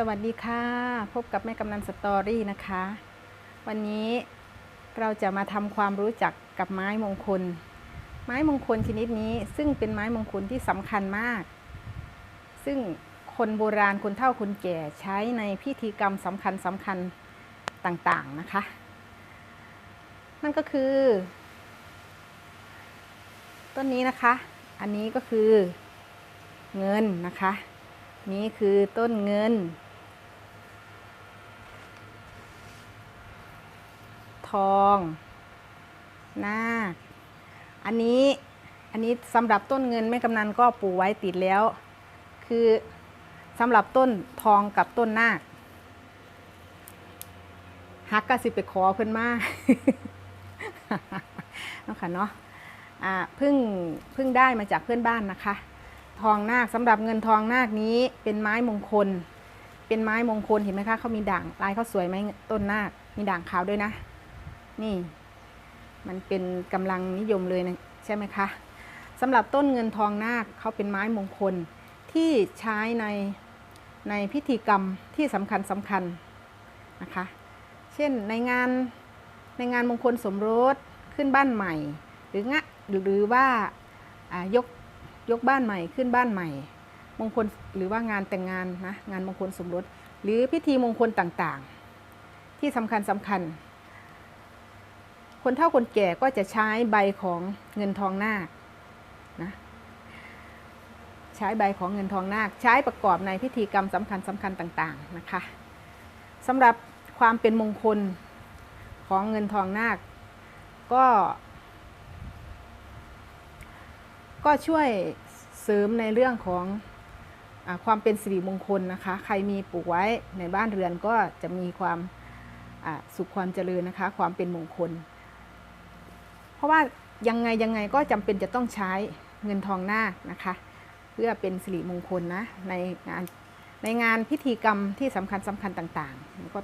สวัสดีค่ะ พบกับแม่กำนันสตอรี่นะคะ วันนี้เราจะมาทำความรู้จักกับไม้มงคล ไม้มงคลชนิดนี้ซึ่งเป็นไม้มงคลที่สำคัญมาก ซึ่งคนโบราณคนเฒ่าคนแก่ใช้ในพิธีกรรมสำคัญสำคัญต่างๆนะคะ นั่นก็คือ ต้นนี้นะคะ อันนี้ก็คือเงินนะคะ นี่คือต้นเงิน ทอง นาค อันนี้อันนี้สำหรับต้นเงินแม่กำนันก็ปลูกไว้ติดแล้ว คือสำหรับต้นทองกับต้นนาคฮักก็สิไปขอเพิ่นมาเนาะค่ะเนาะอ่าเพิ่งเพิ่งได้มาจากเพื่อนบ้านนะคะ ทองนาคสำหรับเงินทองนาคนี้เป็นไม้มงคล เป็นไม้มงคลเห็นไหมคะเขามีด่างลายเขาสวยไหมต้นนาคมีด่างขาวด้วยนะ นี่ มันเป็นกำลังนิยมเลยนะใช่ไหมคะสำหรับต้นเงินทองนาคเขาเป็นไม้มงคลที่ใช้ในในพิธีกรรมที่สำคัญสำคัญนะคะ เช่นในงานในงานมงคลสมรสขึ้นบ้านใหม่ หรืองะหรือว่าอ่ายกยกบ้านใหม่ขึ้นบ้านใหม่ มงคลหรือว่างานแต่งงานนะงานมงคลสมรสหรือพิธีมงคลต่างๆ ที่สำคัญสำคัญ คนเฒ่าคนแก่ก็จะใช้ใบของเงินทองนาคนะใช้ใบของเงินทองนาคใช้ประกอบในพิธีกรรมสำคัญสำคัญต่าง ๆนะคะสำหรับความเป็นมงคลของเงินทองนาคก็ ก็ช่วยเสริมในเรื่องของอความเป็นสิริมงคลนะคะ ใครมีปลูกไว้ในบ้านเรือนก็จะมีความสุขความเจริญนะคะ ความเป็นมงคล เพราะว่ายังไงยังไงก็จำเป็นจะต้องใช้เงินทองนาคนะคะ เพื่อเป็นสิริมงคลนะในงานในงานพิธีกรรมที่สำคัญสำคัญต่างๆก็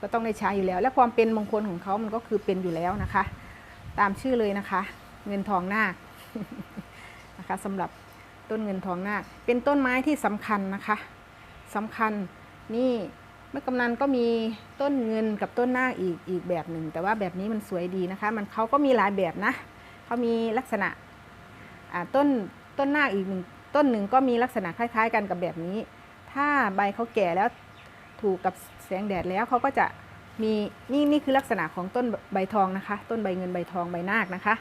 ก็ต้องได้ใช้อยู่แล้ว และความเป็นมงคลของเขามันก็คือเป็นอยู่แล้วนะคะ ตามชื่อเลยนะคะ เงินทองนาคนะคะสำหรับต้นเงินทองนาคเป็นต้นไม้ที่สำคัญนะคะสำคัญนี่ เมื่อกำนันก็มีต้นเงินกับต้นนาคอีกอีกแบบหนึ่ง แต่ว่าแบบนี้มันสวยดีนะคะ มันเขาก็มีหลายแบบนะเขามีลักษณะต้นต้นนาคอีกหนึ่งต้นหนึ่งก็มีลักษณะคล้าย ๆ กันกับแบบนี้ ถ้าใบเขาแก่แล้วถูกกับแสงแดดแล้วเขาก็จะมีนี่นี่คือลักษณะของต้นใบทองนะคะ ต้นใบเงินใบทองใบนาคนะคะ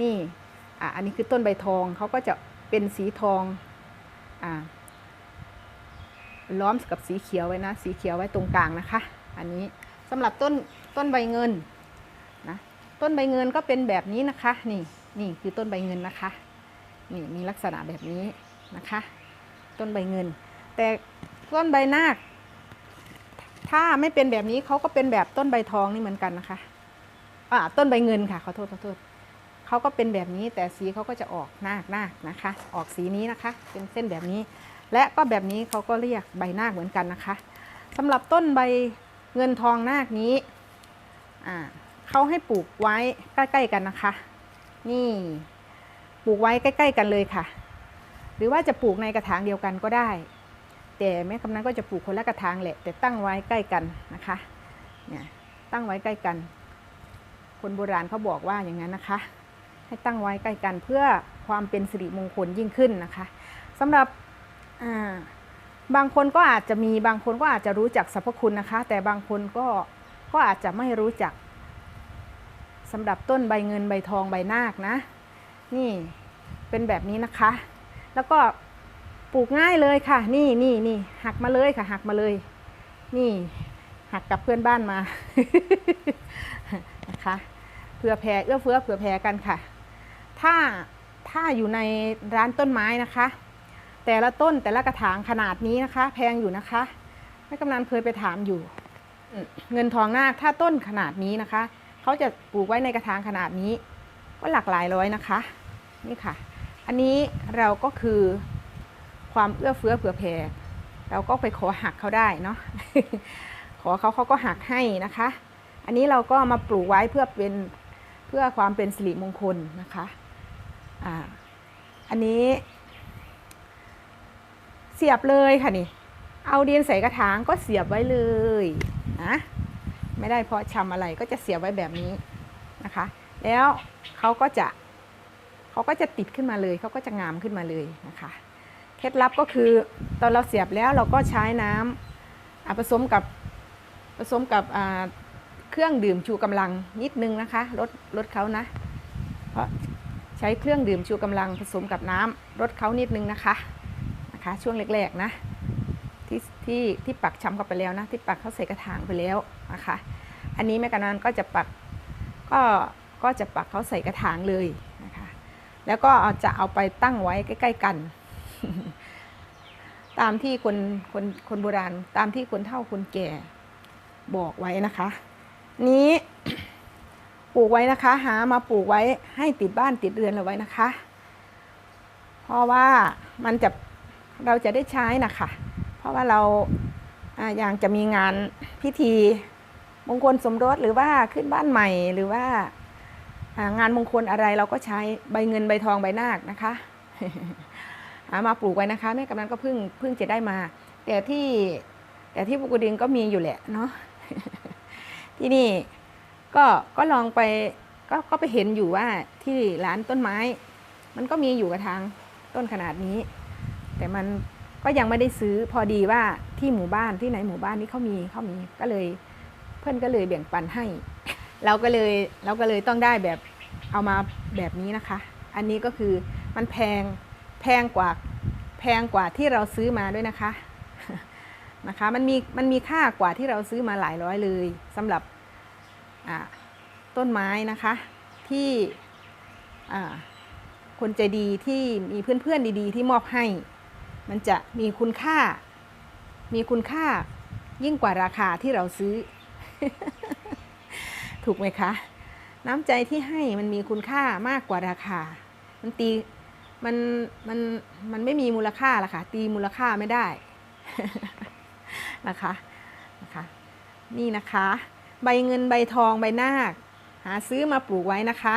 นี่อะอันนี้คือต้นใบทองเขาก็จะเป็นสีทองอ่า ล้อมกับสีเขียวไว้นะ สีเขียวไว้ตรงกลางนะคะ อันนี้สำหรับต้นต้นใบเงินนะต้นใบเงินก็เป็นแบบนี้นะคะ นี่นี่คือต้นใบเงินนะคะ นี่มีลักษณะแบบนี้นะคะ ต้นใบเงิน แต่ต้นใบนาคถ้าไม่เป็นแบบนี้เขาก็เป็นแบบต้นใบทองนี่เหมือนกันนะคะอ่าต้นใบเงินค่ะขอโทษขอโทษเขาก็เป็นแบบนี้แต่สีเขาก็จะออกนาคนาคนะคะ ออกสีนี้นะคะ เป็นเส้นแบบนี้ และก็แบบนี้เขาก็เรียกใบนาคเหมือนกันนะคะสำหรับต้นใบเงินทองนาคนี้เขาให้ปลูกไว้ใกล้ๆกันนะคะ นี่ปลูกไว้ใกล้ ๆ กันเลยค่ะ หรือว่าจะปลูกในกระถางเดียวกันก็ได้ แต่แม่กำนันก็จะปลูกคนละกระถางแหละแต่ตั้งไว้ใกล้กันนะคะเนี่ยตั้งไว้ใกล้กัน คนโบราณเขาบอกว่าอย่างนั้นนะคะ ให้ตั้งไว้ใกล้กันเพื่อความเป็นสิริมงคลยิ่งขึ้นนะคะสำหรับ บางคนก็อาจจะมีบางคนก็อาจจะรู้จักสรรพคุณนะคะ แต่บางคนก็ก็อาจจะไม่รู้จักสำหรับต้นใบเงินใบทองใบนาคนะ นี่เป็นแบบนี้นะคะ แล้วก็ปลูกง่ายเลยค่ะ นี่นี่นี่หักมาเลยค่ะ หักมาเลย นี่หักกับเพื่อนบ้านมานะคะเผื่อแผ่เอื้อเฟื้อเผื่อแผ่กันค่ะ ถ้าถ้าอยู่ในร้านต้นไม้นะคะ แต่ละต้นแต่ละกระถางขนาดนี้นะคะ แพงอยู่นะคะแม่กำนันเคยไปถามอยู่ เงินทองนาคถ้าต้นขนาดนี้นะคะเขาจะปลูกไว้ในกระถางขนาดนี้ ก็หลากหลายร้อยนะคะ นี่ค่ะ อันนี้เราก็คือความเอื้อเฟื้อเผื่อแผ่เราก็ไปขอหักเขาได้เนาะขอเขาเขาก็หักให้นะคะ อันนี้เราก็มาปลูกไว้เพื่อเป็นเพื่อความเป็นสิริมงคลนะคะอ่าอันนี้ สียบเลยค่ะนี่ เอาดินใส่กระถางก็เสียบไว้เลยนะไม่ได้เพราะชำอะไรก็จะเสียบไว้แบบนี้นะคะ แล้วเขาก็จะเขาก็จะติดขึ้นมาเลยเขาก็จะงามขึ้นมาเลยนะคะ เคล็ดลับก็คือตอนเราเสียบแล้วเราก็ใช้น้ำอะผสมกับผสมกับเครื่องดื่มชูกำลังนิดนึงนะคะลดลดเขานะเพราะใช้เครื่องดื่มชูกำลังผสมกับน้ำลดเขานิดนึงนะคะ นะคะ ช่วงแรกๆนะที่ที่ที่ปักช้ำเข้าไปแล้วนะที่ปักเขาใส่กระถางไปแล้วนะคะ อันนี้แม่กำนันก็จะปักก็ก็จะปักเขาใส่กระถางเลยนะคะ แล้วก็จะเอาไปตั้งไว้ใกล้ ๆ กัน ตามที่คนคนคนโบราณ ตามที่คนเฒ่าคนแก่บอกไว้นะคะ นี้ปลูกไว้นะคะ หามาปลูกไว้ให้ติดบ้านติดเรือนเราไว้นะคะ เพราะว่ามันจะ เราจะได้ใช้นะคะเพราะว่าเราอย่างจะมีงานพิธีมงคลสมรสหรือว่าขึ้นบ้านใหม่หรือว่างานมงคลอะไรเราก็ใช้ใบเงินใบทองใบนาคนะคะหามาปลูกไว้นะคะแม่กำนันก็เพิ่งเพิ่งจะได้มา แต่ที่แต่ที่ปุกุดินก็มีอยู่แหละเนาะที่นี่ก็ก็ลองไปก็ก็ไปเห็นอยู่ว่าที่ร้านต้นไม้ มันก็มีอยู่กระถางต้นขนาดนี้ แต่มันก็ยังไม่ได้ซื้อพอดีว่าที่หมู่บ้านที่ไหนหมู่บ้านนี้เขามีเขามีก็เลย เพื่อนก็เลยแบ่งปันให้ เราก็เลยเราก็เลยต้องได้แบบเอามาแบบนี้นะคะ อันนี้ก็คือมันแพงแพงกว่าแพงกว่าที่เราซื้อมาด้วยนะคะนะคะมันมีมันมีค่ากว่าที่เราซื้อมาหลายร้อยเลยสำหรับต้นไม้นะคะที่คนใจดีที่มีเพื่อนๆดี ๆ ที่มอบให้ มันจะมีคุณค่า มีคุณค่ายิ่งกว่าราคาที่เราซื้อ ถูกไหมคะ น้ำใจที่ให้มันมีคุณค่ามากกว่าราคา มันตีมันมันมันไม่มีมูลค่าละค่ะ ตีมูลค่าไม่ได้นะคะนะคะนี่นะคะ ใบเงินใบทองใบนาค หาซื้อมาปลูกไว้นะคะ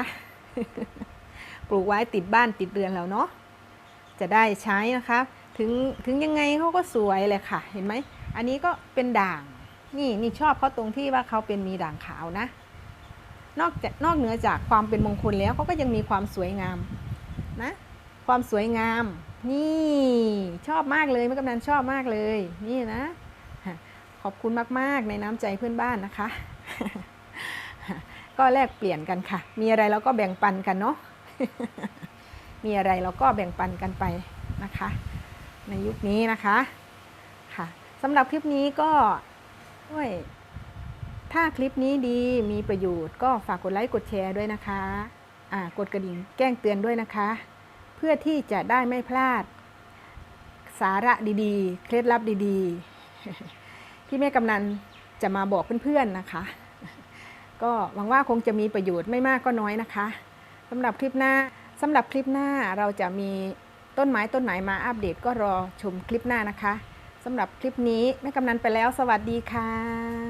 ปลูกไว้ติดบ้านติดเรือนแล้วเนาะจะได้ใช้นะคะ ถึงถึงยังไงเขาก็สวยเลยค่ะ เห็นไหม อันนี้ก็เป็นด่าง นี่นี่ชอบเขาตรงที่ว่าเขาเป็นมีด่างขาวนะ นอกจากนอกเหนือจากความเป็นมงคลแล้วเขาก็ยังมีความสวยงามนะ ความสวยงาม นี่ชอบมากเลยแม่กำนันชอบมากเลย นี่นะ ขอบคุณมากๆในน้ำใจเพื่อนบ้านนะคะ ก็แลกเปลี่ยนกันค่ะ มีอะไรเราก็แบ่งปันกันเนาะ มีอะไรเราก็แบ่งปันกันไปนะคะ ในยุคนี้นะคะค่ะสำหรับคลิปนี้ก็ด้วยถ้าคลิปนี้ดีมีประโยชน์ก็ฝากกดไลค์กดแชร์ด้วยนะคะอ่ากดกระดิ่งแจ้งเตือนด้วยนะคะ เพื่อที่จะได้ไม่พลาด สาระดีๆ เคล็ดลับดีๆ ที่แม่กำนันจะมาบอกเพื่อนๆนะคะ ก็หวังว่าคงจะมีประโยชน์ไม่มากก็น้อยนะคะสำหรับคลิปหน้าสำหรับคลิปหน้าเราจะมี ต้นไม้ต้นไหนมาอัปเดตก็รอชมคลิปหน้านะคะสำหรับคลิปนี้แม่กำนันไปแล้ว สวัสดีค่ะ